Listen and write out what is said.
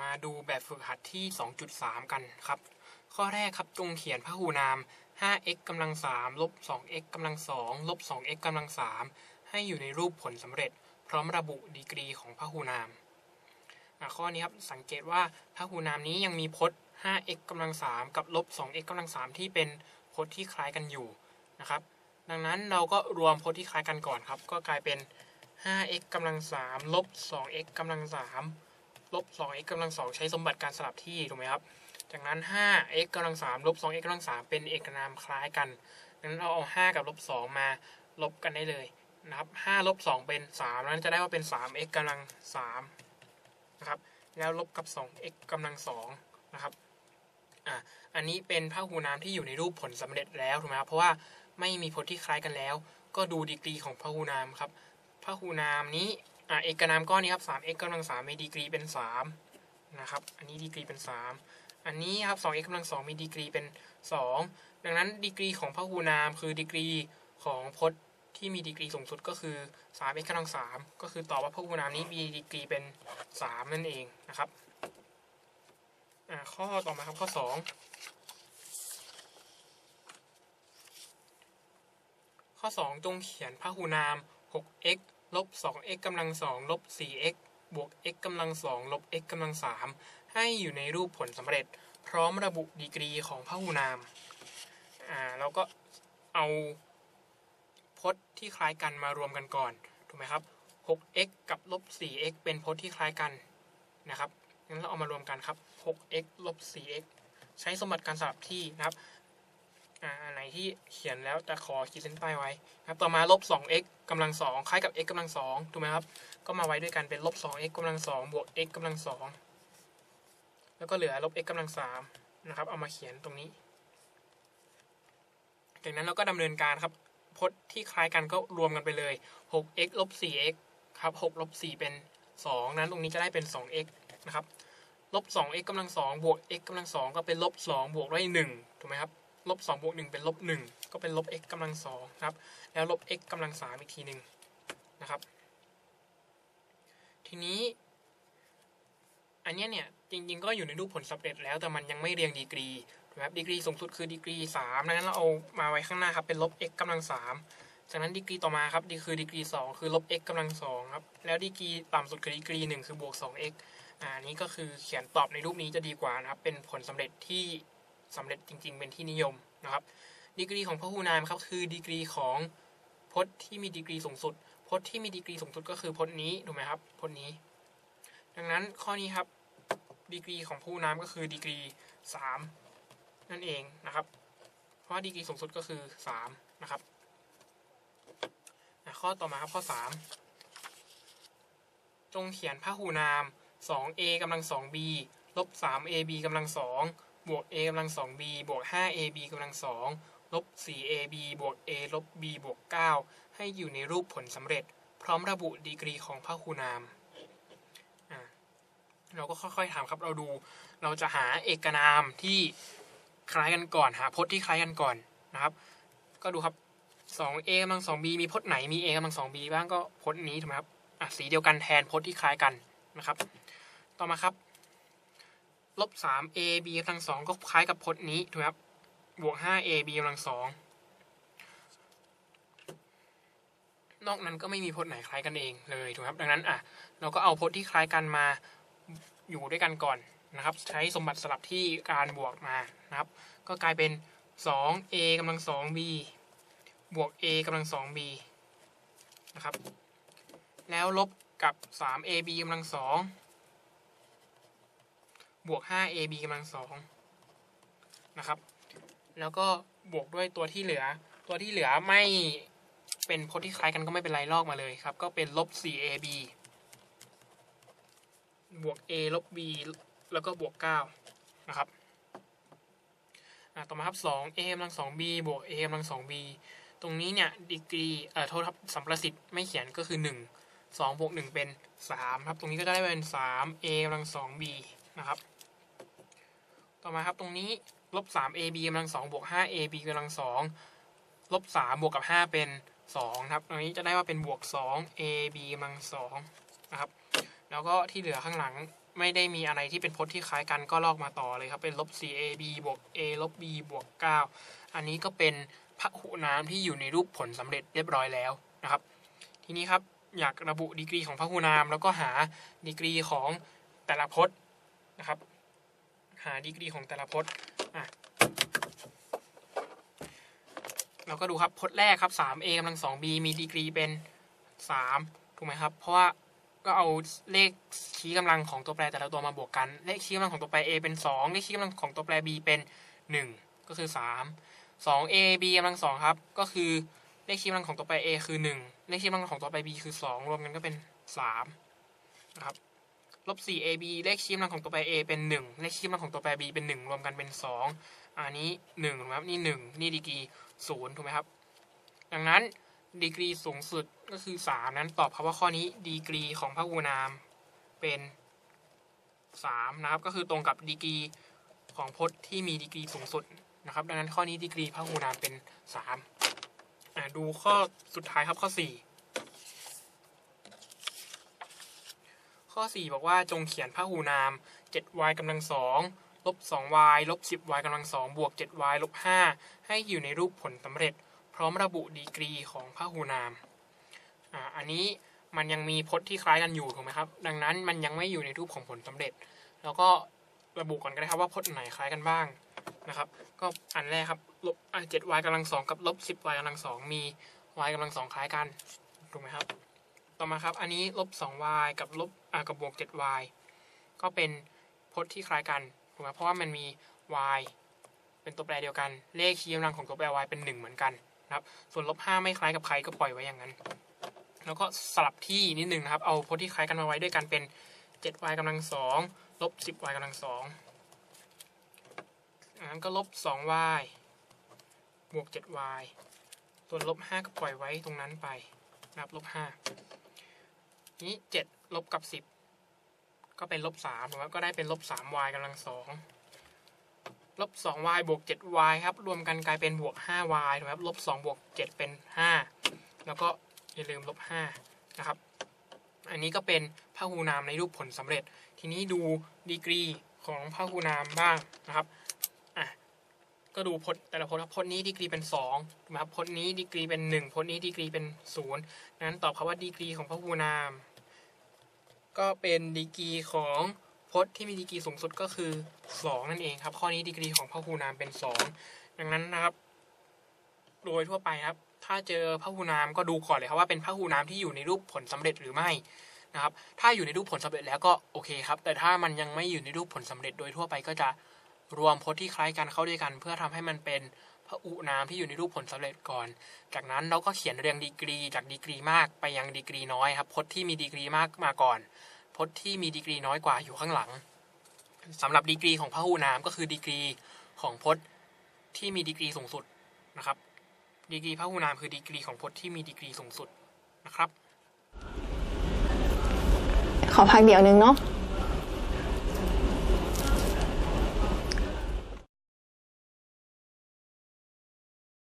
มาดูแบบฝึกหัดที่ 2.3 กันครับ ข้อแรกครับจงเขียนพหูนาม 5x กำลัง3ลบ 2x กำลัง2ลบ 2x กำลัง3ให้อยู่ในรูปผลสำเร็จ พร้อมระบุดีกรีของพหูนาม ข้อนี้ครับสังเกตว่าพหูนามนี้ยังมีพจน์ 5x กำลัง3กับลบ 2x กำลัง3ที่เป็นพจน์ที่คล้ายกันอยู่นะครับ ดังนั้นเราก็รวมพจน์ที่คล้ายกันก่อนครับ ก็กลายเป็น 5x กำลัง3ลบ 2x กำลัง3 ลบ 2x กำลัง2ใช้สมบัติการสลับที่ถูกไหมครับ จากนั้น 5x กำลัง3ลบ 2x กำลัง3เป็นเอกนามคล้ายกันดังนั้นเราเอา 5 กับลบ2มาลบกันได้เลยนะครับ5ลบ2เป็น3นั้นจะได้ว่าเป็น 3x กำลัง3นะครับ แล้วลบกับ 2x กำลัง2นะครับอะอันนี้เป็นพหูนามที่อยู่ในรูปผลสำเร็จแล้วถูกไหมครับเพราะว่าไม่มีพจน์ที่คล้ายกันแล้ว ก็ดูดีกรีของพหูนามครับพหูนามนี้ อะเอกนามก้อนนี้ครับ 3x กำลัง3มีดีกรีเป็น3นะครับ อันนี้ดีกรีเป็น3อันนี้ครับ 2x กำลัง2มีดีกรีเป็น2ดังนั้นดีกรีของพหูนามคือดีกรีของพจน์ที่มีดีกรีสูงสุดก็คือ 3x กำลัง 3 ก็คือตอบว่าพหูนามนี้มีดีกรีเป็น 3 นั่นเองนะครับอ่าข้อต่อมาครับข้อ 2 ข้อ 2 จงเขียนพหูนาม 6x ลบ 2x กำลัง2ลบ 4x บวก x กำลัง2ลบ x กำลัง3ให้อยู่ในรูปผลสำเร็จ พร้อมระบุดีกรีของพหูนาม อ่าเราก็เอาพจน์ที่คล้ายกันมารวมกันก่อน ถูกไหมครับ 6x กับลบ 4x เป็นพจน์ที่คล้ายกันนะครับงั้นเราเอามารวมกันครับ 6x ลบ 4x ใช้สมบัติการสลับที่นะครับ อ่าอันไหนที่เขียนแล้วจะขอขีดเส้นใต้ไว้นะครับต่อมาลบ 2x กำลัง2คล้ายกับ x กำลัง2ถูกไหมครับก็มาไว้ด้วยกันเป็นลบ 2x กำลัง2บวก x กำลัง2แล้วก็เหลือลบ x กำลัง3นะครับเอามาเขียนตรงนี้ จากนั้นเราก็ดำเนินการครับพจน์ที่คล้ายกันก็รวมกันไปเลย 6x ลบ 4x ครับ6ลบ 4 เป็น 2 นั้นตรงนี้จะได้เป็น 2x นะครับ ลบ 2x กำลัง 2 บวก x กำลัง 2 ก็เป็นลบ 2 บวกด้วย1ถูกไหมครับ ลบ2บวก1เป็นลบ1ก็เป็นลบ x กำลัง2ครับ แล้วลบ x กำลัง3อีกทีหนึ่งนะครับ ทีนี้ อันเนี้ยเนี่ย จริง ๆ ก็อยู่ในรูปผลสำเร็จแล้วแต่มันยังไม่เรียงดีกรีถูกไหมครับดีกรีสูงสุดคือดีกรี3ดังนั้นเราเอามาไว้ข้างหน้าครับ เป็นลบ x กำลัง3จากนั้นดีกรีต่อมาครับดีคือดีกรี2คือลบ x กำลัง2ครับ แล้วดีกรีต่ำสุดคือดีกรี1คือบวก 2x อ่านี้ก็คือเขียนตอบในรูปนี้จะดีกว่านะครับ เป็นผลสำเร็จที่ สำเร็จจริง ๆ เป็นที่นิยมนะครับ ดีกรีของพหูนามครับคือดีกรีของพจน์ที่มีดีกรีสูงสุด พจน์ที่มีดีกรีสูงสุดก็คือพจน์นี้ถูกไหมครับพจน์นี้ ดังนั้นข้อนี้ครับดีกรีของพหูนามก็คือดีกรี 3 นั่นเองนะครับ เพราะว่าดีกรีสูงสุดก็คือ 3 นะครับข้อต่อมาครับข้อ 3 จงเขียนพหูนาม 2a กำลัง 2b ลบ 3ab กำลัง2 บวก a กำลัง 2b บวก 5ab กำลัง 2 ลบ 4ab บวก a ลบ b บวก 9 ให้อยู่ในรูปผลสำเร็จ พร้อมระบุดีกรีของพหูนาม เราก็ค่อยๆถามครับ เราดู เราจะหาเอกนามที่คล้ายกันก่อน หาพจน์ที่คล้ายกันก่อนนะครับ ก็ดูครับ 2a กำลัง 2b มีพจน์ไหน มี a กำลัง 2b บ้างก็พจน์นี้ถูกไหมครับ อะ สีเดียวกันแทนพจน์ที่คล้ายกันนะครับ ต่อมาครับ ลบ3 a b กำลังสองก็คล้ายกับพจน์นี้ถูกไหมครับบวก5 a b กำลังสองนอกนั้นก็ไม่มีพจน์ไหนคล้ายกันเองเลยถูกไหมครับ ดังนั้นอะเราก็เอาพจน์ที่คล้ายกันมาอยู่ด้วยกันก่อนนะครับ ใช้สมบัติสลับที่การบวกมานะครับ ก็กลายเป็น 2 a กำลังสอง b บวก a กำลังสอง b นะครับ แล้วลบกับ 3 ab กำลังสอง บวก 5 ab กำลังสองนะครับ แล้วก็บวกด้วยตัวที่เหลือ ตัวที่เหลือไม่เป็นพจน์ที่คล้ายกันก็ไม่เป็นไรลอกมาเลยครับ ก็เป็นลบ 4 ab บวก a ลบ b แล้วก็บวก 9 นะครับต่อมาครับ 2 a กำลัง 2b บวก a กำลัง 2b ตรงนี้เนี่ยดีกรีเอ่อโทษครับสัมประสิทธิ์ไม่เขียนก็คือ 1 2บวก1เป็น 3 ครับ ตรงนี้ก็จะได้เป็น 3 a กำลัง 2b นะครับ ต่อมาครับตรงนี้ลบ3 ab กำลัง2บวก5 ab กำลัง2ลบ3บวกกับ 5 เป็น2ครับ ตรงนี้จะได้ว่าเป็นบวก2 ab กำลัง2นะครับ แล้วก็ที่เหลือข้างหลังไม่ได้มีอะไรที่เป็นพจน์ที่คล้ายกันก็ลอกมาต่อเลยครับ เป็นลบ 4ab บวก a ลบ b บวก 9 อันนี้ก็เป็นพหุน้ำที่อยู่ในรูปผลสำเร็จเรียบร้อยแล้วนะครับ ทีนี้ครับอยากระบุดีกรีของพหุนาม แล้วก็หาดีกรีของแต่ละพจน์นะครับ หาดีกรีของแต่ละพจน์อะเราก็ดูครับพจน์แรกครับ 3a กำลัง 2b มีดีกรีเป็น 3 ถูกไหมครับ เพราะว่าก็เอาเลขชี้กำลังของตัวแปรแต่ละตัวมาบวกกัน เลขชี้กำลังของตัวแปร a เป็น 2 เลขชี้กำลังของตัวแปร b เป็น 1 ก็คือ 3 2a b กำลัง 2 ครับ ก็คือเลขชี้กำลังของตัวแปร a คือ 1 เลขชี้กำลังของตัวแปร b คือ 2 รวมกันก็เป็น3นะครับ ลบ 4ab เลขชี้กำลังของตัวแปร a เป็น 1 เลขชี้กำลังของตัวแปร b เป็น 1 รวมกันเป็น 2 อันนี้1ถูกไหมครับนี่ 1 นี่ดีกรี0ถูกไหมครับ ดังนั้นดีกรีสูงสุดก็คือ 3 นั้นตอบครับว่าข้อนี้ดีกรีของพหูนามเป็น3นะครับก็คือตรงกับดีกรีของพจน์ที่มีดีกรีสูงสุดนะครับดังนั้นข้อนี้ดีกรีพหูนามเป็น3ดูข้อสุดท้ายครับข้อ 4 ข้อ 4 บอกว่าจงเขียนพหูนาม 7y กำลังสองลบ 2y ลบ 10y กำลังสองบวก 7y ลบ 5 ให้อยู่ในรูปผลสำเร็จ พร้อมระบุดีกรีของพหูนามอ่าอันนี้มันยังมีพจน์ที่คล้ายกันอยู่ถูกไหมครับ ดังนั้นมันยังไม่อยู่ในรูปของผลสำเร็จ แล้วก็ระบุก่อนก็ได้ครับว่าพจน์ไหนคล้ายกันบ้างนะครับ ก็อันแรกครับลบเจ็ด y กำลังสองกับลบ 10y กำลังสองมี y กำลังสองคล้ายกันถูกไหมครับ ต่อมาครับ อันนี้ลบ 2y กับลบกับบวก 7y ก็เป็นพจน์ที่คล้ายกันถูกไหมเพราะว่ามันมี y เป็นตัวแปรเดียวกัน เลขชี้กำลังของตัวแปร y เป็น 1 เหมือนกันนะครับ ส่วนลบ 5 ไม่คล้ายกับใครก็ปล่อยไว้อย่างนั้น แล้วก็สลับที่นิดนึงนะครับ เอาพจน์ที่คล้ายกันมาไว้ด้วยกันเป็น 7y กำลัง2ลบ 10y กำลัง2อันนั้นก็ลบ 2y บวก 7y ส่วนลบ 5 ก็ปล่อยไว้ตรงนั้นไปนะครับลบ 5 นี้7ลบกับ10ก็เป็นลบ3ถูกไหมก็ได้เป็นลบ 3y กำลัง2ลบ 2y บวก 7y ครับ รวมกันกลายเป็นบวก 5y ถูกไหมครับลบ2บวก7เป็น5แล้วก็อย่าลืมลบ5นะครับ อันนี้ก็เป็นพหูนามในรูปผลสำเร็จ ทีนี้ดูดีกรีของพหูนามบ้างนะครับอะก็ดูพจน์แต่ละพจน์พจน์นี้ดีกรีเป็น2ถูกไหมครับพจน์นี้ดีกรีเป็น 1พจน์นี้ดีกรีเป็น0นั้นตอบคำว่าดีกรีของพหูนาม ก็เป็นดีกรีของพจน์ที่มีดีกรีสูงสุดก็คือ 2 นั่นเองครับ ข้อนี้ดีกรีของพหูนามเป็น 2 ดังนั้นนะครับ โดยทั่วไปครับ ถ้าเจอพหูนามก็ดูก่อนเลยครับว่าเป็นพหูนามที่อยู่ในรูปผลสำเร็จหรือไม่นะครับ ถ้าอยู่ในรูปผลสำเร็จแล้วก็โอเคครับ แต่ถ้ามันยังไม่อยู่ในรูปผลสำเร็จโดยทั่วไปก็จะรวมพจน์ที่คล้ายกันเข้าด้วยกัน เพื่อทำให้มันเป็น พหูนาที่อยู่ในรูปผลสำเร็จก่อน จากนั้นเราก็เขียนเรียงดีกรี จากดีกรีมากไปยังดีกรีน้อยครับพจน์ที่มีดีกรีมากมาก่อนพจน์ที่มีดีกรีน้อยกว่าอยู่ข้างหลังสำหรับดีกรีของพหูนามก็คือดีกรีของพจน์ที่มีดีกรีสูงสุดนะครับ ดีกรีพหูนามคือดีกรีของพจน์ที่มีดีกรีสูงสุดนะครับ ขอพักเดี๋ยวนึงเนาะ